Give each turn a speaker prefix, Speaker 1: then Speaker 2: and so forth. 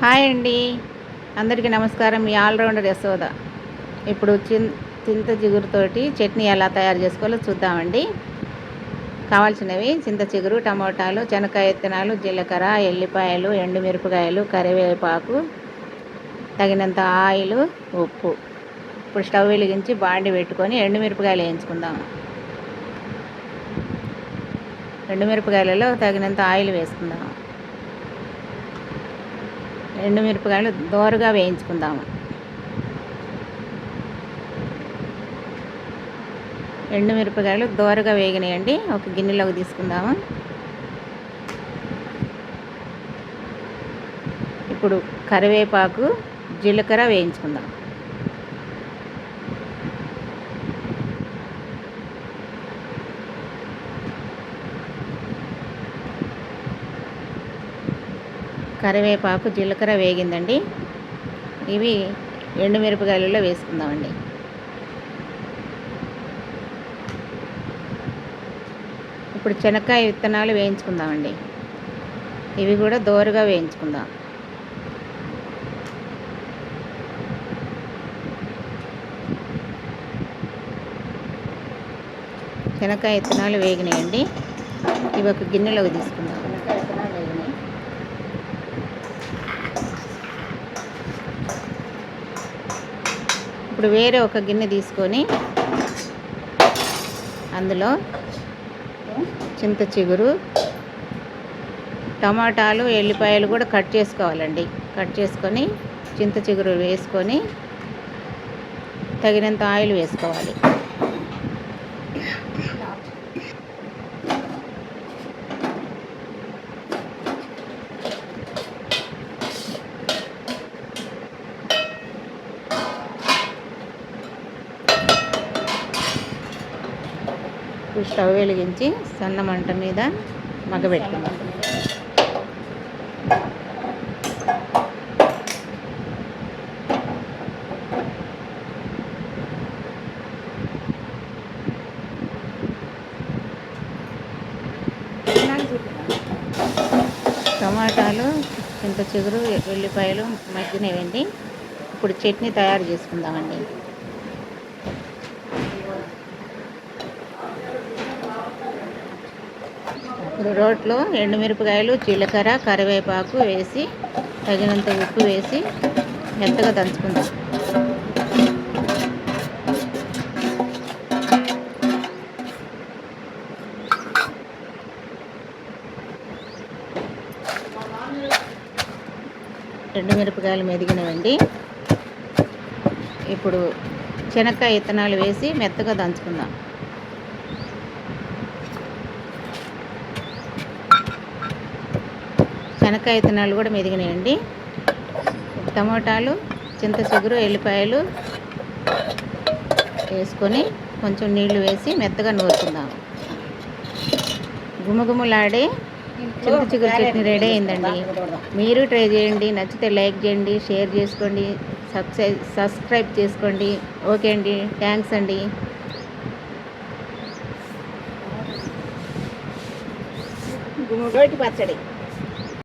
Speaker 1: Hi అండి. అందరికీ నమస్కారం. మీ ఆల్రౌండర్ యశోద. ఇప్పుడు చిన్ చింత చిగురుతోటి చట్నీ ఎలా తయారు చేసుకోవాలో చూద్దామండి. కావాల్సినవి చింత చిగురు టమోటాలు శనక్కాయ విత్తనాలు జీలకర్ర ఎల్లిపాయలు ఎండుమిరపకాయలు కరివేపాకు తగినంత ఆయిల్ ఉప్పు. ఇప్పుడు స్టవ్ వెలిగించి బాండి పెట్టుకొని ఎండుమిరపకాయలు వేయించుకుందాం. ఎండుమిరపకాయలలో తగినంత ఆయిల్ వేసుకుందాం. ఎండుమిరపకాయలు దోరగా వేయించుకుందాము. ఎండుమిరపకాయలు దోరగా వేగినాయండి. ఒక గిన్నెలోకి తీసుకుందాము. ఇప్పుడు కరివేపాకు జీలకర్ర వేయించుకుందాం. కరివేపాకు జీలకర్ర వేగిందండి. ఇవి ఎండుమిరపకాయలలో వేసుకుందామండి. ఇప్పుడు శనక్కాయ విత్తనాలు వేయించుకుందామండి. ఇవి కూడా దోరగా వేయించుకుందాం. శనక్కాయ విత్తనాలు వేగినాయండి. ఇవి ఒక గిన్నెలోకి తీసుకుందాం శనక్కాయ విత్తనాలు వేగినాయి ఇప్పుడు వేరే ఒక గిన్నె తీసుకొని అందులో చింత చిగురు టమాటాలు ఎల్లిపాయలు కూడా కట్ చేసుకోవాలండి. కట్ చేసుకొని చింత చిగురు వేసుకొని తగినంత ఆయిల్ వేసుకోవాలి. ఇప్పుడు స్టవ్ వెలిగించి సన్న మంట మీద మగ్గబెట్టుకుందాం. టమాటాలు ఇంత చిగురు వెల్లిపాయలు మగ్గినవండి ఇప్పుడు చట్నీ తయారు చేసుకుందామండి. రోట్లో ఎండుమిరపకాయలు జీలకర్ర కరివేపాకు వేసి తగినంత ఉప్పు వేసి మెత్తగా దంచుకుందాం. ఎండుమిరపకాయలు మెదిగినవండి. ఇప్పుడు శనక్కాయ విత్తనాలు వేసి మెత్తగా దంచుకుందాం. శనక్కాయ విత్తనాలు కూడా మెదిగినాయండి. టమోటాలు చింత చిగురు ఎల్లిపాయలు వేసుకొని కొంచెం నీళ్ళు వేసి మెత్తగా నూరుకుందాం. గుమగుమలాడే చింత చిగురు చట్నీ రెడీ అయిందండి. మీరు ట్రై చేయండి నచ్చితే లైక్ చేయండి షేర్ చేసుకోండి సబ్స్క్రైబ్ సబ్స్క్రైబ్ చేసుకోండి. ఓకే అండి థ్యాంక్స్ అండి. గుమ్మడి పచ్చడి.